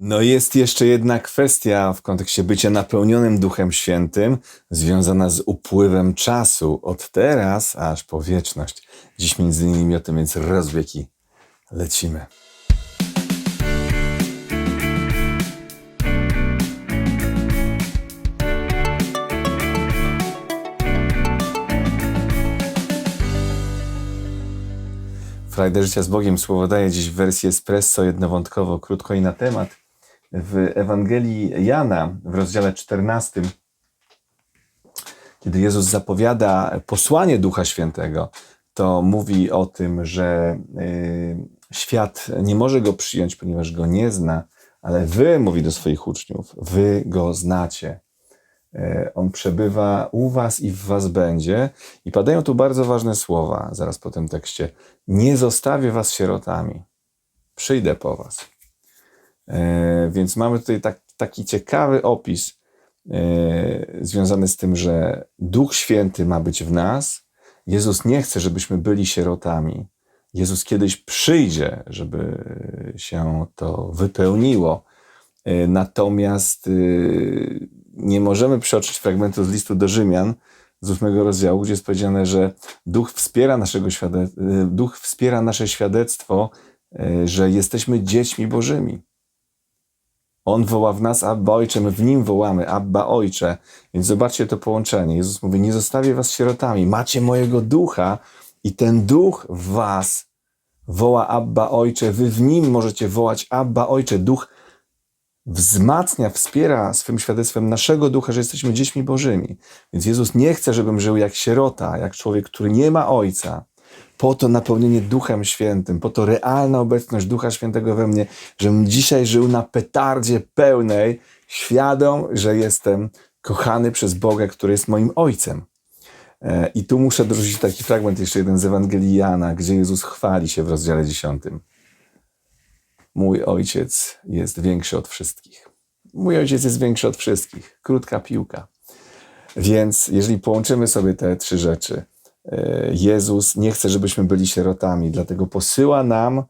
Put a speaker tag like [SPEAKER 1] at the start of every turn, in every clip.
[SPEAKER 1] No jest jeszcze jedna kwestia w kontekście bycia napełnionym Duchem Świętym, związana z upływem czasu od teraz aż po wieczność. Dziś między innymi o tym, więc rozbiegi lecimy. Frajdę Życia z Bogiem słowo daje dziś w wersji espresso jednowątkowo, krótko i na temat. W Ewangelii Jana w rozdziale 14, kiedy Jezus zapowiada posłanie Ducha Świętego, to mówi o tym, że y, świat nie może go przyjąć, ponieważ go nie zna, ale wy, mówi do swoich uczniów, wy go znacie. E, On przebywa u was i w was będzie. I padają tu bardzo ważne słowa zaraz po tym tekście. Nie zostawię was sierotami. Przyjdę po was. E, Więc mamy tutaj tak, taki ciekawy opis e, związany z tym, że Duch Święty ma być w nas. Jezus nie chce, żebyśmy byli sierotami. Jezus kiedyś przyjdzie, żeby się to wypełniło. E, Natomiast nie możemy przeoczyć fragmentu z listu do Rzymian z ósmego rozdziału, gdzie jest powiedziane, że Duch wspiera, naszego świade... y, Duch wspiera nasze świadectwo, że jesteśmy dziećmi Bożymi. On woła w nas Abba Ojcze, my w Nim wołamy Abba Ojcze. Więc zobaczcie to połączenie. Jezus mówi, nie zostawię was sierotami, macie mojego Ducha i ten Duch w was woła Abba Ojcze. Wy w Nim możecie wołać Abba Ojcze. Duch wzmacnia, wspiera swym świadectwem naszego ducha, że jesteśmy dziećmi Bożymi. Więc Jezus nie chce, żebym żył jak sierota, jak człowiek, który nie ma ojca. Po to napełnienie Duchem Świętym, po to realna obecność Ducha Świętego we mnie, żebym dzisiaj żył na petardzie pełnej, świadom, że jestem kochany przez Boga, który jest moim ojcem. E, I tu muszę dorzucić taki fragment, jeszcze jeden z Ewangelii Jana, gdzie Jezus chwali się w rozdziale 10. Mój ojciec jest większy od wszystkich. Mój ojciec jest większy od wszystkich. Krótka piłka. Więc jeżeli połączymy sobie te trzy rzeczy, Jezus nie chce, żebyśmy byli sierotami, dlatego posyła nam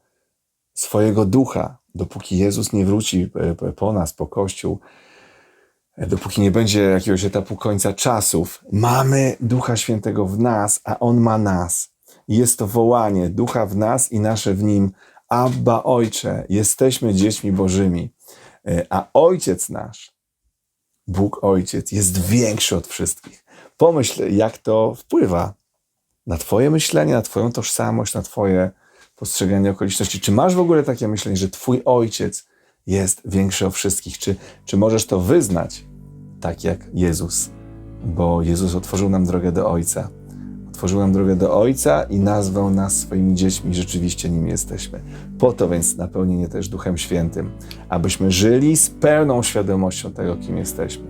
[SPEAKER 1] swojego ducha, dopóki Jezus nie wróci e, po nas, po Kościół, e, dopóki nie będzie jakiegoś etapu końca czasów. Mamy Ducha Świętego w nas, a On ma nas. Jest to wołanie Ducha w nas i nasze w Nim. Abba Ojcze, jesteśmy dziećmi Bożymi, E, a Ojciec nasz, Bóg Ojciec, jest większy od wszystkich. Pomyśl, jak to wpływa na Twoje myślenie, na Twoją tożsamość, na Twoje postrzeganie okoliczności. Czy masz w ogóle takie myślenie, że Twój Ojciec jest większy od wszystkich? Czy, czy możesz to wyznać tak jak Jezus? Bo Jezus otworzył nam drogę do Ojca. Otworzył nam drogę do Ojca i nazwał nas swoimi dziećmi. Rzeczywiście nim jesteśmy. Po to więc napełnienie też Duchem Świętym, abyśmy żyli z pełną świadomością tego, kim jesteśmy.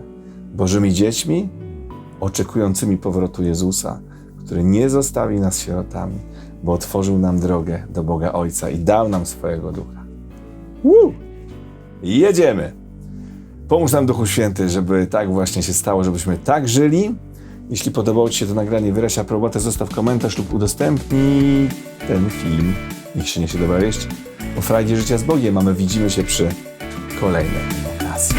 [SPEAKER 1] Bożymi dziećmi, oczekującymi powrotu Jezusa, który nie zostawi nas sierotami, bo otworzył nam drogę do Boga Ojca i dał nam swojego Ducha. Woo! Jedziemy! Pomóż nam Duchu Święty, żeby tak właśnie się stało, żebyśmy tak żyli. Jeśli podobało Ci się to nagranie, wyraź aprobatę, zostaw komentarz lub udostępnij ten film. Niech się niesie dobra wieść. O frajdzie życia z Bogiem, a my widzimy się przy kolejnej okazji.